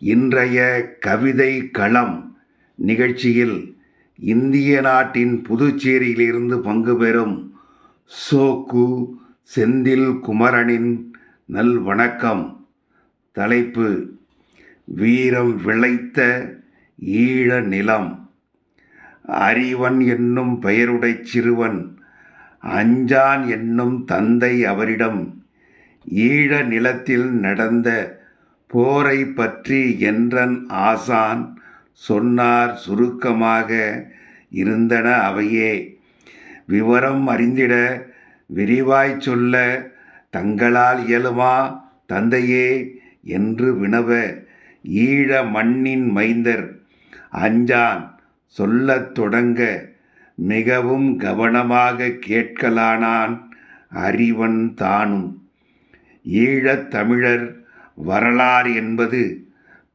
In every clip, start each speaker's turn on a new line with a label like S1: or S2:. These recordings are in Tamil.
S1: இன்றைய கவிதை களம் நிகழ்ச்சியில் இந்திய நாட்டின் புதுச்சேரியிலிருந்து பங்கு பெறும் சோக்கு செந்தில் குமரனின் நல் வணக்கம் தலைப்பு வீரம் விளைத்த ஈழ நிலம். அறிவன் என்னும் பெயருடைச் சிறுவன் அஞ்சான் என்னும் தந்தை அவரிடம் ஈழ நிலத்தில் நடந்த போரை பற்றி என்றன் ஆசான் சொன்னார் சுருக்கமாக இருந்தன அவையே. விவரம் அறிந்திட விரிவாய்ச் சொல்ல தங்களால் இயலுமா தந்தையே என்று வினவ ஈழ மண்ணின் மைந்தர் அஞ்சான் சொல்லத் தொடங்க மிகவும் கவனமாக கேட்கலானான் அறிவன் தானும். ஈழத் தமிழர் வரலாறு என்பது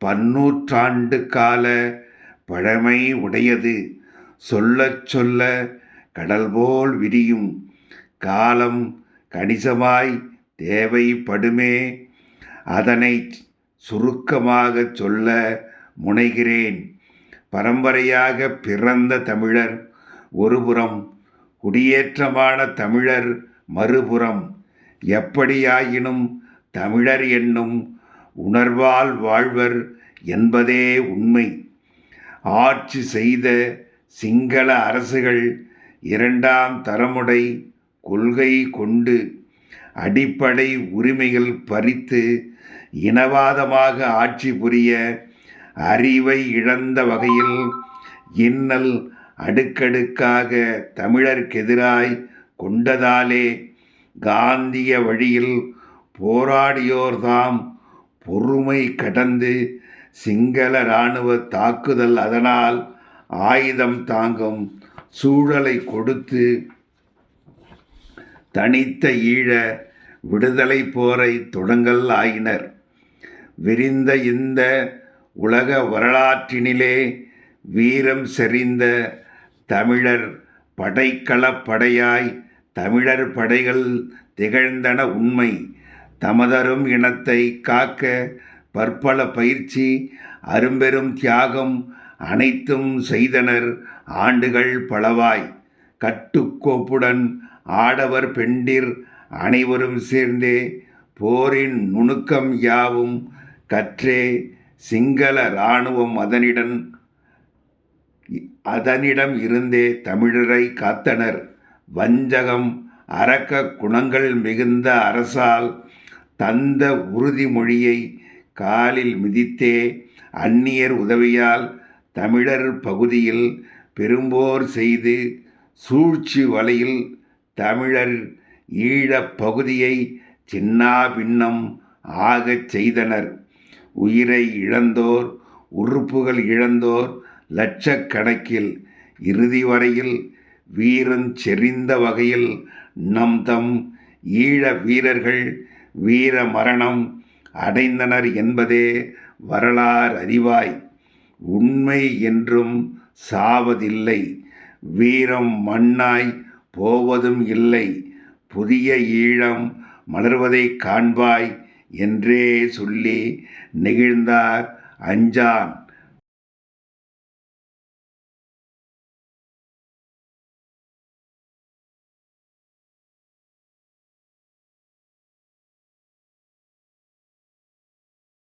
S1: பன்னூற்றாண்டு கால பழமை உடையது. சொல்லச் சொல்ல கடல் போல் விரியும் காலம் கணிசமாய் தேவைப்படுமே. அதனை சுருக்கமாகச் சொல்ல முனைகிறேன். பரம்பரையாக பிறந்த தமிழர் ஒருபுறம் குடியேற்றமான தமிழர் மறுபுறம். எப்படியாயினும் தமிழர் என்னும் உணர்வால் வாழ்வர் என்பதே உண்மை. ஆட்சி செய்த சிங்கள அரசுகள் இரண்டாம் தரமுடை கொள்கை கொண்டு அடிப்படை உரிமைகள் பறித்து இனவாதமாக ஆட்சி புரிய அறிவை இழந்த வகையில் இன்னல் அடுக்கடுக்காக தமிழர்க்கெதிராய் கொண்டதாலே காந்திய வழியில் போராடியோர்தாம் பொறுமை கடந்து சிங்கள இராணுவ தாக்குதல் அதனால் ஆயுதம் தாங்கும் சூழலை கொடுத்து தனித்த ஈழ விடுதலை போரை தொடங்கல் ஆயினர். விரிந்த இந்த உலக வரலாற்றினிலே வீரம் செறிந்த தமிழர் படைக்களப் படையாய் தமிழர் படைகள் திகழ்ந்தன உண்மை. தமதரும் இனத்தை காக்க பற்பல பயிற்சி அரும்பெரும் தியாகம் அனைத்தும் செய்தனர் ஆண்டுகள் பலவாய். கட்டுக்கோப்புடன் ஆடவர் பெண்டிர் அனைவரும் சேர்ந்தே போரின் நுணுக்கம் யாவும் கற்றே சிங்கள இராணுவம் அதனிடம் அதனிடம் இருந்தே தமிழரை காத்தனர். வஞ்சகம் அரக்க குணங்கள் மிகுந்த அரசால் தந்த உறுதிமொழியை காலில் மிதித்தே அந்நியர் உதவியால் தமிழர் பகுதியில் பெரும்போர் செய்து சூழ்ச்சி வலையில் தமிழர் ஈழப் பகுதியை சின்னாபின்னம் ஆகச் செய்தனர். உயிரை இழந்தோர் உறுப்புகள் இழந்தோர் லட்சக்கணக்கில் இறுதி வரையில் வீரன் செறிந்த வகையில் நம் தம் ஈழ வீரர்கள் வீர மரணம் அடைந்தனர் என்பதே வரலாறு அறிவாய். உண்மை என்றும் சாவதில்லை. வீரம் மண்ணாய் போவதும் இல்லை. புதிய ஈழம் மலர்வதை காண்பாய் என்றே சொல்லி நெகிழ்ந்தார் அஞ்சான்.